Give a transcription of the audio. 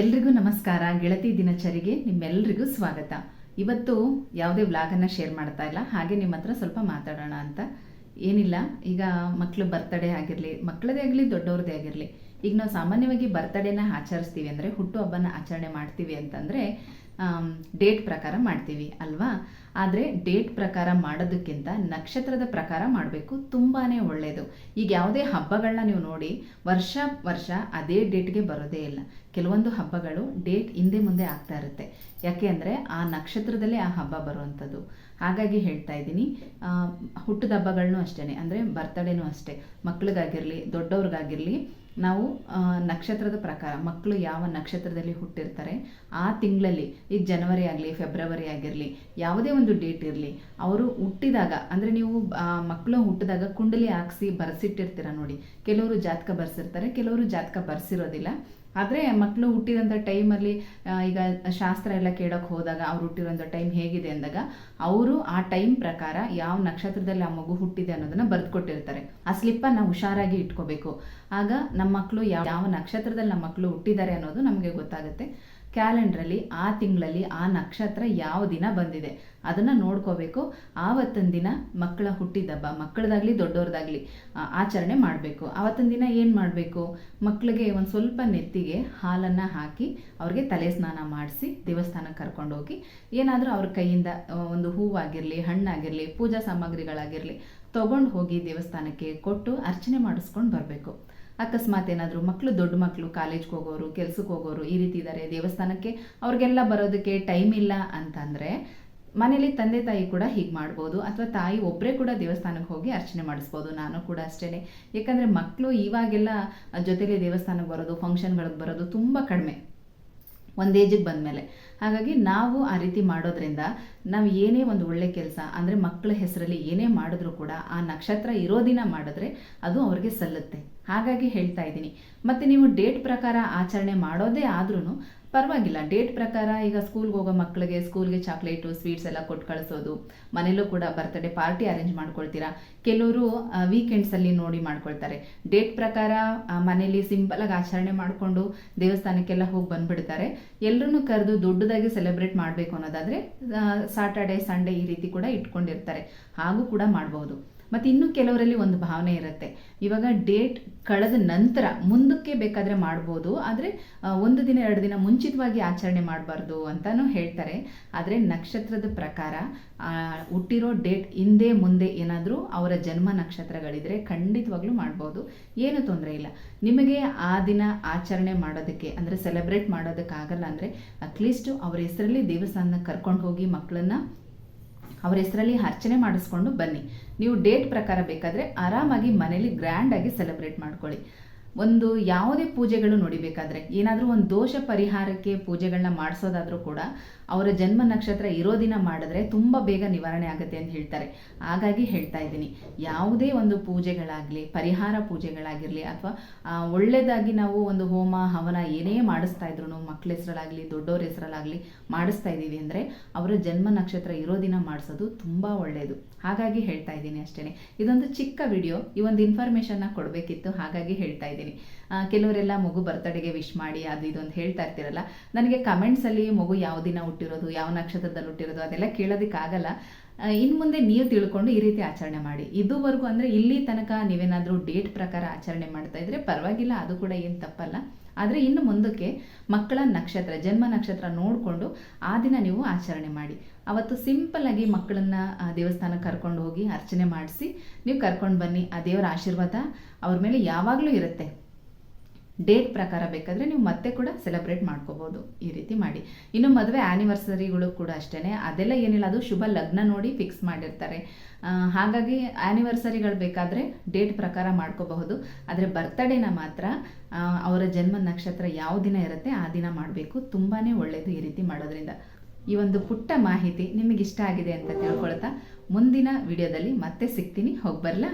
ಎಲ್ರಿಗೂ ನಮಸ್ಕಾರ. ಗೆಳತಿ ದಿನಚರಿಗೆ ನಿಮ್ಮೆಲ್ಲರಿಗೂ ಸ್ವಾಗತ. ಇವತ್ತು ಯಾವುದೇ ವ್ಲಾಗನ್ನು ಶೇರ್ ಮಾಡ್ತಾ ಇಲ್ಲ. ಹಾಗೆ ನಿಮ್ಮ ಹತ್ರ ಸ್ವಲ್ಪ ಮಾತಾಡೋಣ ಅಂತ. ಏನಿಲ್ಲ. ಈಗ ಮಕ್ಕಳು ಬರ್ತಡೇ ಆಗಿರಲಿ ಮಕ್ಕಳದೇ ಆಗಲಿ ದೊಡ್ಡವ್ರದ್ದೇ ಆಗಿರಲಿ, ಈಗ ನಾವು ಸಾಮಾನ್ಯವಾಗಿ ಬರ್ತಡೇನ ಆಚರಿಸ್ತೀವಿ ಅಂದರೆ ಹುಟ್ಟುಹಬ್ಬನ ಆಚರಣೆ ಮಾಡ್ತೀವಿ ಅಂತಂದರೆ ಡೇಟ್ ಪ್ರಕಾರ ಮಾಡ್ತೀವಿ, ಅಲ್ವಾ? ಆದರೆ ಡೇಟ್ ಪ್ರಕಾರ ಮಾಡೋದಕ್ಕಿಂತ ನಕ್ಷತ್ರದ ಪ್ರಕಾರ ಮಾಡಬೇಕು ತುಂಬಾ ಒಳ್ಳೆಯದು ಈಗ ಯಾವುದೇ ಹಬ್ಬಗಳನ್ನ ನೀವು ನೋಡಿ, ವರ್ಷ ವರ್ಷ ಅದೇ ಡೇಟ್ಗೆ ಬರೋದೇ ಇಲ್ಲ. ಕೆಲವೊಂದು ಹಬ್ಬಗಳು ಡೇಟ್ ಹಿಂದೆ ಮುಂದೆ ಆಗ್ತಾ ಇರುತ್ತೆ. ಯಾಕೆ ಅಂದರೆ ಆ ನಕ್ಷತ್ರದಲ್ಲೇ ಆ ಹಬ್ಬ ಬರುವಂಥದ್ದು. ಹಾಗಾಗಿ ಹೇಳ್ತಾ ಇದ್ದೀನಿ. ಹುಟ್ಟಿದ ಹಬ್ಬಗಳನ್ನೂ ಅಷ್ಟೇ ಅಂದರೆ ಬರ್ತಡೇನೂ ಅಷ್ಟೇ. ಮಕ್ಳಿಗಾಗಿರಲಿ, ದೊಡ್ಡವ್ರಿಗಾಗಿರಲಿ, ನಾವು ನಕ್ಷತ್ರದ ಪ್ರಕಾರ ಮಕ್ಕಳು ಯಾವ ನಕ್ಷತ್ರದಲ್ಲಿ ಹುಟ್ಟಿರ್ತಾರೆ, ಆ ತಿಂಗಳಲ್ಲಿ, ಈಗ ಜನವರಿ ಆಗಲಿ, ಫೆಬ್ರವರಿ ಆಗಿರಲಿ, ಯಾವುದೇ ಒಂದು ಡೇಟ್ ಇರಲಿ, ಅವರು ಹುಟ್ಟಿದಾಗ, ಅಂದರೆ ನೀವು ಮಕ್ಕಳು ಹುಟ್ಟಿದಾಗ ಕುಂಡಲಿ ಹಾಕ್ಸಿ ಬರ್ಸಿಟ್ಟಿರ್ತೀರ ನೋಡಿ. ಕೆಲವರು ಜಾತಕ ಬರ್ಸಿರ್ತಾರೆ, ಕೆಲವರು ಜಾತಕ ಬರ್ಸಿರೋದಿಲ್ಲ. ಆದರೆ ಮಕ್ಕಳು ಹುಟ್ಟಿದಂಥ ಟೈಮಲ್ಲಿ ಈಗ ಶಾಸ್ತ್ರ ಎಲ್ಲ ಕೇಳೋಕೆ ಹೋದಾಗ ಅವ್ರು ಹುಟ್ಟಿರೋಂಥ ಟೈಮ್ ಹೇಗಿದೆ ಅಂದಾಗ, ಅವರು ಆ ಟೈಮ್ ಪ್ರಕಾರ ಯಾವ ನಕ್ಷತ್ರದಲ್ಲಿ ಆ ಮಗು ಹುಟ್ಟಿದೆ ಅನ್ನೋದನ್ನ ಬರೆದುಕೊಟ್ಟಿರ್ತಾರೆ. ಆ ಸ್ಲಿಪ್ಪನ್ನು ಹುಷಾರಾಗಿ ಇಟ್ಕೋಬೇಕು. ಆಗ ನಮ್ಮ ಮಕ್ಕಳು ಯಾವ ಯಾವ ನಕ್ಷತ್ರದಲ್ಲಿ ನಮ್ಮ ಮಕ್ಕಳು ಹುಟ್ಟಿದ್ದಾರೆ ಅನ್ನೋದು ನಮಗೆ ಗೊತ್ತಾಗುತ್ತೆ. ಕ್ಯಾಲೆಂಡ್ರಲ್ಲಿ ಆ ತಿಂಗಳಲ್ಲಿ ಆ ನಕ್ಷತ್ರ ಯಾವ ದಿನ ಬಂದಿದೆ. ಅದನ್ನು ನೋಡ್ಕೋಬೇಕು. ಆವತ್ತಿನ ದಿನ ಮಕ್ಕಳ ಹುಟ್ಟಿದಬ್ಬ ಮಕ್ಕಳದಾಗಲಿ ದೊಡ್ಡವ್ರದಾಗಲಿ ಆಚರಣೆ ಮಾಡಬೇಕು. ಆವತ್ತಿನ ದಿನ ಏನು ಮಾಡಬೇಕು? ಮಕ್ಕಳಿಗೆ ಒಂದು ಸ್ವಲ್ಪ ನೆತ್ತಿಗೆ ಹಾಲನ್ನು ಹಾಕಿ ಅವ್ರಿಗೆ ತಲೆ ಸ್ನಾನ ಮಾಡಿಸಿ ದೇವಸ್ಥಾನಕ್ಕೆ ಕರ್ಕೊಂಡೋಗಿ ಏನಾದರೂ ಅವ್ರ ಕೈಯಿಂದ ಒಂದು ಹೂವಾಗಿರಲಿ, ಹಣ್ಣಾಗಿರಲಿ, ಪೂಜಾ ಸಾಮಗ್ರಿಗಳಾಗಿರಲಿ ತೊಗೊಂಡು ಹೋಗಿ ದೇವಸ್ಥಾನಕ್ಕೆ ಕೊಟ್ಟು ಅರ್ಚನೆ ಮಾಡಿಸ್ಕೊಂಡು ಬರಬೇಕು. ಅಕಸ್ಮಾತ್ ಏನಾದರೂ ಮಕ್ಕಳು ದೊಡ್ಡ ಮಕ್ಕಳು ಕಾಲೇಜ್ಗೆ ಹೋಗೋರು ಕೆಲ್ಸಕ್ಕೆ ಹೋಗೋರು ಈ ರೀತಿ ಇದ್ದಾರೆ ದೇವಸ್ಥಾನಕ್ಕೆ ಅವ್ರಿಗೆಲ್ಲ ಬರೋದಕ್ಕೆ ಟೈಮ್ ಇಲ್ಲ ಅಂತಂದರೆ ಮನೇಲಿ ತಂದೆ ತಾಯಿ ಕೂಡ ಹೀಗೆ ಮಾಡ್ಬೋದು, ಅಥವಾ ತಾಯಿ ಒಬ್ಬರೇ ಕೂಡ ದೇವಸ್ಥಾನಕ್ಕೆ ಹೋಗಿ ಅರ್ಚನೆ ಮಾಡಿಸ್ಬೋದು, ನಾನು ಕೂಡ ಅಷ್ಟೇ ಯಾಕಂದರೆ ಮಕ್ಕಳು ಇವಾಗೆಲ್ಲ ಜೊತೆಲಿ ದೇವಸ್ಥಾನಕ್ಕೆ ಬರೋದು, ಫಂಕ್ಷನ್ಗಳಿಗೆ ಬರೋದು ತುಂಬ ಕಡಿಮೆ, ಒಂದು ಏಜಿಗೆ ಬಂದಮೇಲೆ. ಹಾಗಾಗಿ ನಾವು ಆ ರೀತಿ ಮಾಡೋದ್ರಿಂದ ನಾವು ಏನೇ ಒಂದು ಒಳ್ಳೆ ಕೆಲಸ, ಅಂದರೆ ಮಕ್ಕಳ ಹೆಸರಲ್ಲಿ ಏನೇ ಮಾಡಿದ್ರೂ ಕೂಡ ಆ ನಕ್ಷತ್ರ ಇರೋ ದಿನ ಮಾಡಿದ್ರೆ ಅದು ಅವ್ರಿಗೆ ಸಲ್ಲುತ್ತೆ. ಹಾಗಾಗಿ ಹೇಳ್ತಾ ಇದ್ದೀನಿ. ಮತ್ತು ನೀವು ಡೇಟ್ ಪ್ರಕಾರ ಆಚರಣೆ ಮಾಡೋದೇ ಆದ್ರೂ ಪರವಾಗಿಲ್ಲ. ಡೇಟ್ ಪ್ರಕಾರ ಈಗ ಸ್ಕೂಲ್ಗೆ ಹೋಗೋ ಮಕ್ಕಳಿಗೆ ಸ್ಕೂಲ್ಗೆ ಚಾಕ್ಲೇಟು ಸ್ವೀಟ್ಸ್ ಎಲ್ಲ ಕೊಟ್ಟು ಕಳಿಸೋದು. ಮನೇಲೂ ಕೂಡ ಬರ್ತಡೇ ಪಾರ್ಟಿ ಅರೇಂಜ್ ಮಾಡ್ಕೊಳ್ತೀರಾ? ಕೆಲವರು ವೀಕೆಂಡ್ಸಲ್ಲಿ ನೋಡಿ ಮಾಡ್ಕೊಳ್ತಾರೆ. ಡೇಟ್ ಪ್ರಕಾರ ಮನೇಲಿ ಸಿಂಪಲಾಗಿ ಆಚರಣೆ ಮಾಡಿಕೊಂಡು ದೇವಸ್ಥಾನಕ್ಕೆಲ್ಲ ಹೋಗಿ ಬಂದ್ಬಿಡ್ತಾರೆ. ಎಲ್ಲರನ್ನೂ ಕರೆದು ದೊಡ್ಡದಾಗಿ ಸೆಲೆಬ್ರೇಟ್ ಮಾಡಬೇಕು ಅನ್ನೋದಾದರೆ ಸಾಟರ್ಡೆ ಸಂಡೇ ಈ ರೀತಿ ಕೂಡ ಇಟ್ಕೊಂಡಿರ್ತಾರೆ. ಹಾಗೂ ಕೂಡ ಮಾಡಬಹುದು ಮತ್ತು ಇನ್ನೂ ಕೆಲವರಲ್ಲಿ ಒಂದು ಭಾವನೆ ಇರುತ್ತೆ. ಇವಾಗ ಡೇಟ್ ಕಳೆದ ನಂತರ ಮುಂದಕ್ಕೆ ಬೇಕಾದರೆ ಮಾಡ್ಬೋದು, ಆದರೆ ಒಂದು ದಿನ, ಎರಡು ದಿನ ಮುಂಚಿತವಾಗಿ ಆಚರಣೆ ಮಾಡಬಾರ್ದು ಅಂತಲೂ ಹೇಳ್ತಾರೆ. ಆದರೆ ನಕ್ಷತ್ರದ ಪ್ರಕಾರ ಹುಟ್ಟಿರೋ ಡೇಟ್ ಹಿಂದೆ ಮುಂದೆ ಏನಾದರೂ ಅವರ ಜನ್ಮ ನಕ್ಷತ್ರಗಳಿದ್ರೆ ಖಂಡಿತವಾಗ್ಲೂ ಮಾಡ್ಬೋದು. ಏನು ತೊಂದರೆ ಇಲ್ಲ. ನಿಮಗೆ ಆ ದಿನ ಆಚರಣೆ ಮಾಡೋದಕ್ಕೆ, ಅಂದರೆ ಸೆಲೆಬ್ರೇಟ್ ಮಾಡೋದಕ್ಕಾಗಲ್ಲ ಅಂದರೆ ಅಟ್ಲೀಸ್ಟ್ ಅವ್ರ ಹೆಸರಲ್ಲಿ ದೇವಸ್ಥಾನಕ್ಕೆ ಕರ್ಕೊಂಡು ಹೋಗಿ ಮಕ್ಕಳನ್ನ ಅವ್ರ ಹೆಸರಲ್ಲಿ ಅರ್ಚನೆ ಮಾಡಿಸ್ಕೊಂಡು ಬನ್ನಿ. ನೀವು ಡೇಟ್ ಪ್ರಕಾರ ಬೇಕಾದರೆ ಆರಾಮಾಗಿ ಮನೇಲಿ ಗ್ರ್ಯಾಂಡಾಗಿ ಸೆಲೆಬ್ರೇಟ್ ಮಾಡ್ಕೊಳ್ಳಿ. ಒಂದು ಯಾವುದೇ ಪೂಜೆಗಳು ನೋಡಿಬೇಕಾದ್ರೆ, ಏನಾದರೂ ಒಂದು ದೋಷ ಪರಿಹಾರಕ್ಕೆ ಪೂಜೆಗಳನ್ನ ಮಾಡಿಸೋದಾದರೂ ಕೂಡ ಅವರ ಜನ್ಮ ನಕ್ಷತ್ರ ಇರೋ ದಿನ ಮಾಡಿದ್ರೆ ತುಂಬ ಬೇಗ ನಿವಾರಣೆ ಆಗುತ್ತೆ ಅಂತ ಹೇಳ್ತಾರೆ. ಹಾಗಾಗಿ ಹೇಳ್ತಾ ಇದ್ದೀನಿ, ಯಾವುದೇ ಒಂದು ಪೂಜೆಗಳಾಗಲಿ, ಪರಿಹಾರ ಪೂಜೆಗಳಾಗಿರಲಿ ಅಥವಾ ಒಳ್ಳೆಯದಾಗಿ ನಾವು ಒಂದು ಹೋಮ, ಹವನ ಏನೇ ಮಾಡಿಸ್ತಾ ಇದ್ರು ಮಕ್ಕಳ ಹೆಸರಲ್ಲಾಗಲಿ, ದೊಡ್ಡವ್ರ ಹೆಸರಲ್ಲಾಗಲಿ ಮಾಡಿಸ್ತಾ ಇದ್ದೀವಿ ಅಂದರೆ ಅವರ ಜನ್ಮ ನಕ್ಷತ್ರ ಇರೋ ದಿನ ಮಾಡಿಸೋದು ತುಂಬ ಒಳ್ಳೆಯದು ಹಾಗಾಗಿ ಹೇಳ್ತಾ ಇದ್ದೀನಿ ಅಷ್ಟೇ ಇದೊಂದು ಚಿಕ್ಕ ವಿಡಿಯೋ, ಈ ಒಂದು ಇನ್ಫಾರ್ಮೇಷನ್ನ ಕೊಡಬೇಕಿತ್ತು, ಹಾಗಾಗಿ ಹೇಳ್ತಾ ಇದ್ದೀನಿ. ಆ, ಕೆಲವರೆಲ್ಲ ಮಗು ಬರ್ತಡೆಗೆ ವಿಶ್ ಮಾಡಿ ಅದು ಇದು ಹೇಳ್ತಾ ಇರ್ತೀರಲ್ಲ ನನಗೆ ಕಮೆಂಟ್ಸಲ್ಲಿ ಮಗು ಯಾವ ದಿನ ಹುಟ್ಟಿರೋದು ಯಾವ ನಕ್ಷತ್ರದಲ್ಲಿ ಹುಟ್ಟಿರೋದು ಅದೆಲ್ಲ ಕೇಳೋದಕ್ಕಾಗಲ್ಲ. ಇನ್ನು ಮುಂದೆ ನೀವು ತಿಳ್ಕೊಂಡು ಈ ರೀತಿ ಆಚರಣೆ ಮಾಡಿ. ಇದುವರೆಗೂ ಅಂದರೆ ಇಲ್ಲಿ ತನಕ ನೀವೇನಾದರೂ ಡೇಟ್ ಪ್ರಕಾರ ಆಚರಣೆ ಮಾಡ್ತಾ ಇದ್ರೆ ಪರವಾಗಿಲ್ಲ, ಅದು ಕೂಡ ಏನು ತಪ್ಪಲ್ಲ. ಆದರೆ ಇನ್ನು ಮುಂದಕ್ಕೆ ಮಕ್ಕಳ ನಕ್ಷತ್ರ, ಜನ್ಮ ನಕ್ಷತ್ರ ನೋಡಿಕೊಂಡು ಆ ದಿನ ನೀವು ಆಚರಣೆ ಮಾಡಿ. ಅವತ್ತು ಸಿಂಪಲ್ ಆಗಿ ಮಕ್ಕಳನ್ನ ದೇವಸ್ಥಾನಕ್ಕೆ ಕರ್ಕೊಂಡು ಹೋಗಿ ಅರ್ಚನೆ ಮಾಡಿಸಿ, ನೀವು ಕರ್ಕೊಂಡು ಬನ್ನಿ. ಆ ದೇವರ ಆಶೀರ್ವಾದ ಅವ್ರ ಮೇಲೆ ಯಾವಾಗಲೂ ಇರುತ್ತೆ. ಡೇಟ್ ಪ್ರಕಾರ ಬೇಕಾದರೆ ನೀವು ಮತ್ತೆ ಕೂಡ ಸೆಲೆಬ್ರೇಟ್ ಮಾಡ್ಕೋಬೋದು ಈ ರೀತಿ ಮಾಡಿ. ಇನ್ನು ಮದುವೆ ಆ್ಯನಿವರ್ಸರಿಗಳು ಕೂಡ ಅಷ್ಟೇ ಅದೆಲ್ಲ ಏನಿಲ್ಲ, ಅದು ಶುಭ ಲಗ್ನ ನೋಡಿ ಫಿಕ್ಸ್ ಮಾಡಿರ್ತಾರೆ. ಹಾಗಾಗಿ ಆ್ಯನಿವರ್ಸರಿಗಳು ಬೇಕಾದರೆ ಡೇಟ್ ಪ್ರಕಾರ ಮಾಡ್ಕೋಬಹುದು. ಆದರೆ ಬರ್ತಡೇನ ಮಾತ್ರ ಅವರ ಜನ್ಮ ನಕ್ಷತ್ರ ಯಾವ ದಿನ ಇರುತ್ತೆ ಆ ದಿನ ಮಾಡಬೇಕು. ತುಂಬಾ ಒಳ್ಳೆಯದು ಈ ರೀತಿ ಮಾಡೋದ್ರಿಂದ. ಈ ಒಂದು ಪುಟ್ಟ ಮಾಹಿತಿ ನಿಮಗಿಷ್ಟ ಆಗಿದೆ ಅಂತ ತಿಳ್ಕೊಳ್ತಾ ಮುಂದಿನ ವಿಡಿಯೋದಲ್ಲಿ ಮತ್ತೆ ಸಿಗ್ತೀನಿ. ಹೋಗಿ ಬರಲಾ